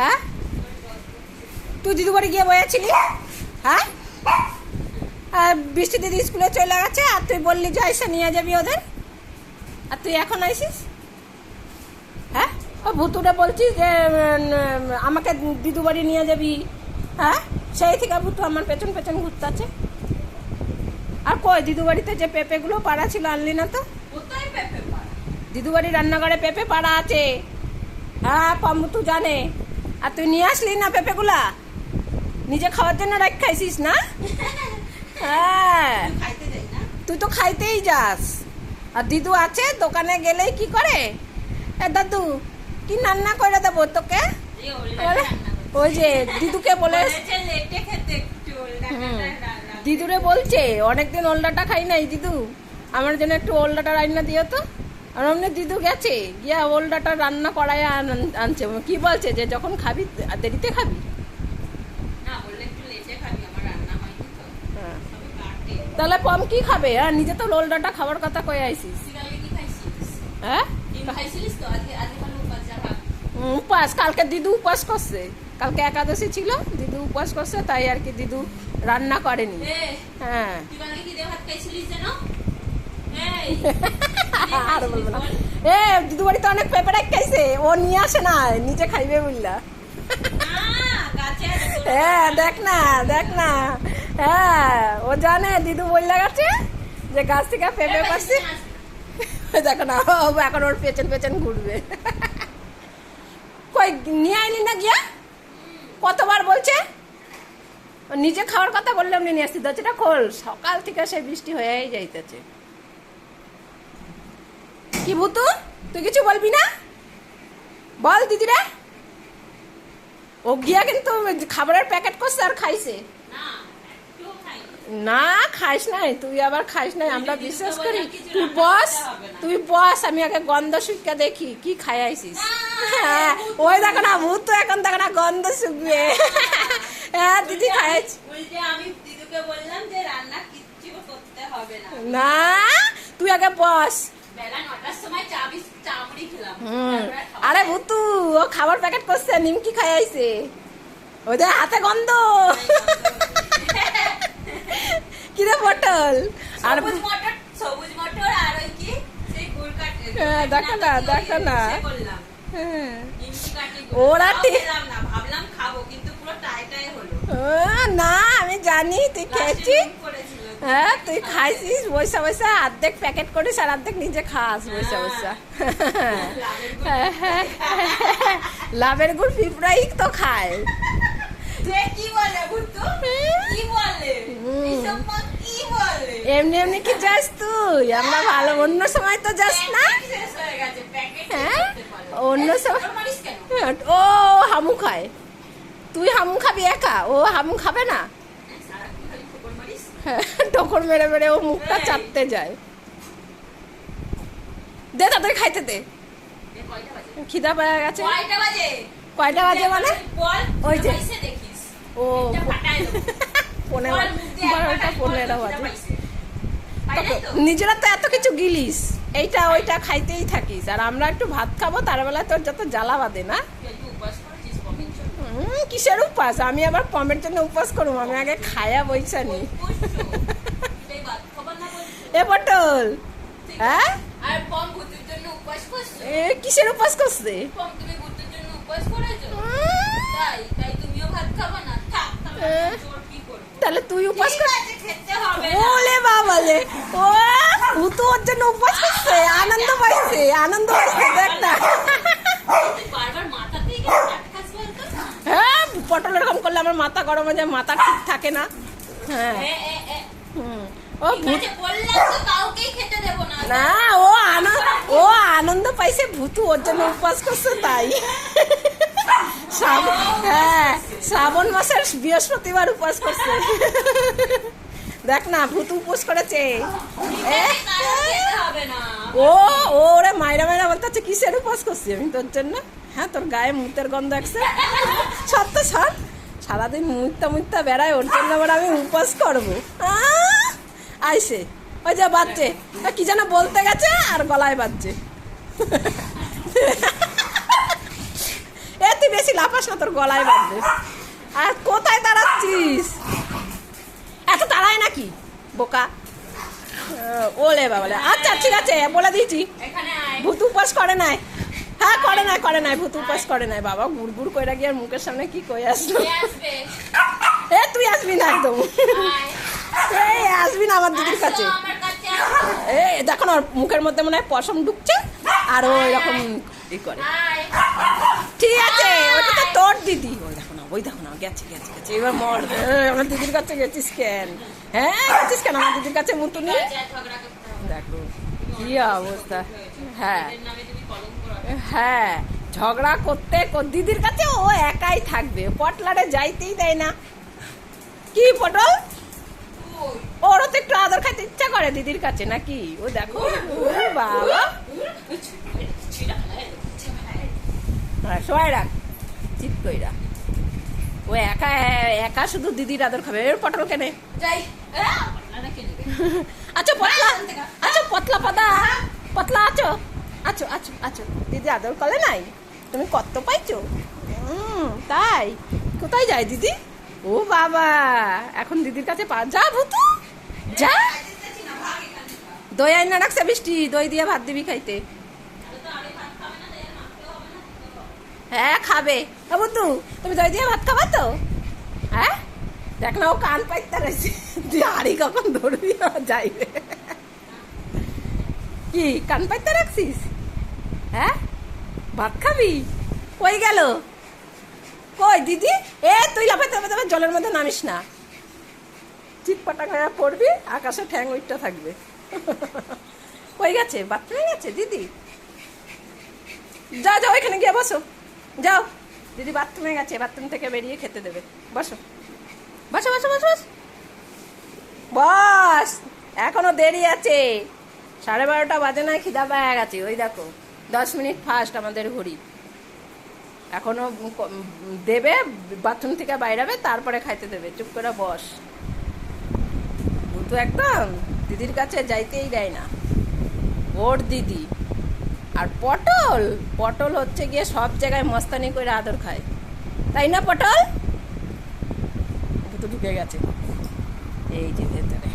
হ্যাঁ? তুই দিদু বাড়ি গিয়ে বয়েছিলি হ্যাঁ? আর বৃষ্টি দিদি স্কুলে চলে গেছে আর তুই বললি যে এসে নিয়ে যাবি ওদের। আর তুই এখন আইসিস? হ্যাঁ? ও ভুতুটা বলছিস যে আমাকে দিদু বাড়ি নিয়ে যাবি। হ্যাঁ? সেই থেকে ভুতু আমার পেছন পেছন ঘুরতে আছে আর কই দিদু বাড়িতে যে পেঁপেগুলো পাড়া ছিল আনলি না তো? দিদু বাড়ির রান্নাঘরে পেঁপে পাড়া আছে। হ্যাঁ পম্বু তুই জানে। আর তুই নিয়ে আসলি না পেঁপেগুলা? নিজে খাওয়ার জন্য রাখ খাইছিস না? হ্যাঁ। তুই তো খাইতেই যাস। আর দিদু আছে দোকানে গেলেই কি করে? এ দাদু কি রান্না করে দেবো তোকে। ওই যে দিদুকে বলে দিদুরে বলছে অনেকদিন ওলডাটা খাই নাই দিদু। আমার জন্য একটু ওলডাটা রান্না দিও তো। আর অমনি দিদু গেছে গিয়া ওলডাটা রান্না করায় আন- আনছে। কি বলছে যে যখন খাবি দেরিতে খাবি? হ্যাঁ। তাহলে পম কি খাবে? আর নিজে তো ওলডাটা খাবার কথা কয়ে আইসিস হ্যাঁ? উপাস কালকে দিদু উপাস করছে। কালকে একাদশী ছিল দিদু উপাস করছে তাই আর কি দিদু রান্না করেনি। হ্যাঁ। আর বলব না। এ দিদু বাড়িতে অনেক পেপার খাইছে। ও নিয়ে আসে না নিজে খাইবে বললা। হ্যাঁ দেখ না দেখ না। হ্যাঁ ও জানে দিদু বললা গেছে যে গাছ থেকে পেঁপে পাচ্ছি। দেখো না ও এখন ওর পেছন পেছন ঘুরবে। কই নিয়ে আইলি না গিয়া? কতবার বলছে? ও নিজে খাওয়ার কথা বললাম নিয়ে আসতে দরজাটা খোল সকাল থেকে সে বৃষ্টি হয়েই যাইতেছে। কি ভুতু? তুই কিছু বলবি না? বল দিদিরা। ও গিয়া কিন্তু খাবারের প্যাকেট করছে আর খাইছে। না খাইস নাই তুই আবার খাইস নাই আমরা বিশ্বাস করি। তুই বস। তুই বস আমি আগে গন্ধ শুকিয়ে দেখি কি খাই আইসিস হ্যাঁ ওই দেখো না ভূত তো এখন দেখো না গন্ধ শুকবে। হ্যাঁ দিদি উল্টে খাই আমি- উল্টে আমি দিদুকে বললাম যে রান্না কিচ্ছু করতে হবে না। না তুই আগে বস। আরে ভুতু ও খাবার প্যাকেট করছে নিমকি খাই আইছে। ওদের হাতে গন্ধ। কিরে পটল? আর সবুজ মটর আর ওই কি সেই গুড় কাটে হ্যাঁ, দেখো না, দেখো না। হ্যাঁ। কাটি ওরা না ভাবলাম খাব কিন্তু পুরো টাই টাই হলো। না আমি জানি তুই খেয়েছিস? করেছিল হ্যাঁ তুই খাইছিস বৈশা বৈশা অর্ধেক প্যাকেট করিস আর অর্ধেক নিজে খাস বৈশা বৈশা লাভের গুড়। পিঁপড়াই তো খায়। বলে এমনি এমনি কি যাস তুই? আমরা ভালো অন্য সময় তো যাস না। হয়ে হ্যাঁ? অন্য সময়- ও হামু খায়। তুই হামু খাবি একা? ও হামু খাবে না সারাক্ষণ খালি খবর মারিস হ্যাঁ, ঠোকর মেরে মেরে ও মুখটা চাটতে যায়। দে তাদের খাইতে দে। এ কয়টা বাজে? খিদা পেয়ে গেছে। কয়টা বাজে? কয়টা বাজে মানে? বল ওই যে। ও। পনেরো বারোটা পনেরো বাজে? নিজেরা তো এত কিছু গিলিস। এইটা ওইটা খাইতেই থাকিস। আর আমরা একটু ভাত খাব তার বেলা তোর যত জ্বালা বাদে না তুই একটু উপবাস করেছিস কমের জন্য? হুম, কিসের উপাস আমি আবার পমের জন্য উপাস করব, আমি আগে খায়া বইসা নি? এ পটল। হ্যাঁ? এ কিসের উপাস করছে? তাহলে তুই উপাস কর। ওলে বাবালে। ও ভূতু ওর জন্য উপাস করছে। আনন্দ পাইছে আনন্দ পাইছে, দেখ না তুই বারবার মাথাতেই কেন টাটকাস বলতো? হ্যাঁ পটল এরকম করলে আমার মাথা গরম হয়ে যায় মাথা ঠিক থাকে না। হ্যাঁ। ও না। আনন্দ ও আনন্দ পাইছে ভূতু ওর জন্য উপবাস করছে তাই। হ্যাঁ শ্রাবণ মাসের বৃহস্পতিবার উপবাস করছে। দেখ না ভূতু উপোস করেছে। ও ওরে মাইরা মাইরা বলতে হচ্ছে কিসের উপোস করছি আমি তোর জন্য? হ্যাঁ তোর গায়ে মুতের গন্ধ একসে সত্য। সারাদিন মুইতা মুইতা বেড়ায় ওর জন্য আবার আমি উপোস করব! আইসে ওই যে বাচ্চে কি যেন বলতে গেছে আর গলায় বাজছে। এ তুই বেশি লাফাস না তোর গলায় বাঁধবে আর কোথায় দাঁড়াচ্ছিস? এত তাড়ায় নাকি? বোকা। ওলে বাবালে আচ্ছা ঠিক আছে বলে দিয়েছি। ভূত উপাস করে নাই। হ্যাঁ করে নাই করে নাই ভূত উপাস করে নাই বাবা। গুড় গুড় কইরা গিয়ে আর মুখের সামনে কি কই আসলো? এ তুই আসবি না একদম। এই আসবি না আমার দিদির কাছে। এই দেখো না মুখের মধ্যে মনে হয় পশম ঢুকছে আর ও এরকম ই করে। ঠিক আছে ওটা তো তোর দিদি। ওই দেখো না ওই দেখো না গেছে গেছে গেছে। এবার মর। আমার দিদির কাছে গেছিস কেন? হ্যাঁ গেছিস কেন আমার দিদির কাছে মুতুনি দেখো কি অবস্থা। হ্যাঁ। হ্যাঁ ঝগড়া করতে কর- দিদির কাছে ও একাই থাকবে। পটলারে যাইতেই দেয় না। কি পটল? ওরও তো একটু আদর খাইতে ইচ্ছা করে দিদির কাছে নাকি? ও দেখো বাবা। হ্যাঁ, সবাই রাখ চিত কইরা। ও একা একা শুধু দিদির আদর খাবে। এর পটল কেনে? আচ্ছা পতলা আচ্ছা পতলা পাদা। পতলা আছো? আছো আছো আছো। দিদি আদর করে নাই? তুমি কত পাইছো? তাই। কোথায় যায় দিদি? ও বাবা, এখন দিদির কাছে পা যা ভুতু, যা। দই আইনা রাখছে বৃষ্টি দই দিয়ে ভাত দিবি খাইতে। হ্যাঁ খাবে। বুতু তুমি দই দিয়ে ভাত খাবা তো? হ্যাঁ? দেখ না, ও কান পাইতে রয়েছে। তুই হাড়ি কখন ধরবি? যাইবে। কি, কান পাইতে রাখছিস? হ্যাঁ? ভাত খাবি? কই গেল? কই, দিদি? এ, তুই লাফাইতে লাফাইতে জলের মধ্যে নামিস না। চিটপাটা হয়ে পড়বি, আকাশে ঠ্যাং উইটটা থাকবে। কই গেছে? বাথরুমে গেছে, দিদি? যাও যাও এখানে গিয়ে বসো। যাও। দিদি বাথরুমে গেছে, বাথরুম থেকে বেরিয়ে খেতে দেবে। বসো। বসো বসো বসো, বস। বস! এখনও দেরি আছে। সাড়ে বারোটা বাজে না খিদা পায় গেছে। ওই দেখো। দশ মিনিট ফার্স্ট আমাদের ঘড়ি এখনও দেবে বাথরুম থেকে বাইরাবে, তারপরে খাইতে দেবে। চুপ করে বস। তো একদম দিদির কাছে যাইতেই দেয় না। ওর দিদি। আর পটল? পটল হচ্ছে গিয়ে সব জায়গায় মস্তানি করে আদর খায়। তাই না, পটল? ঢুকে গেছে। এই যে ভেতরে।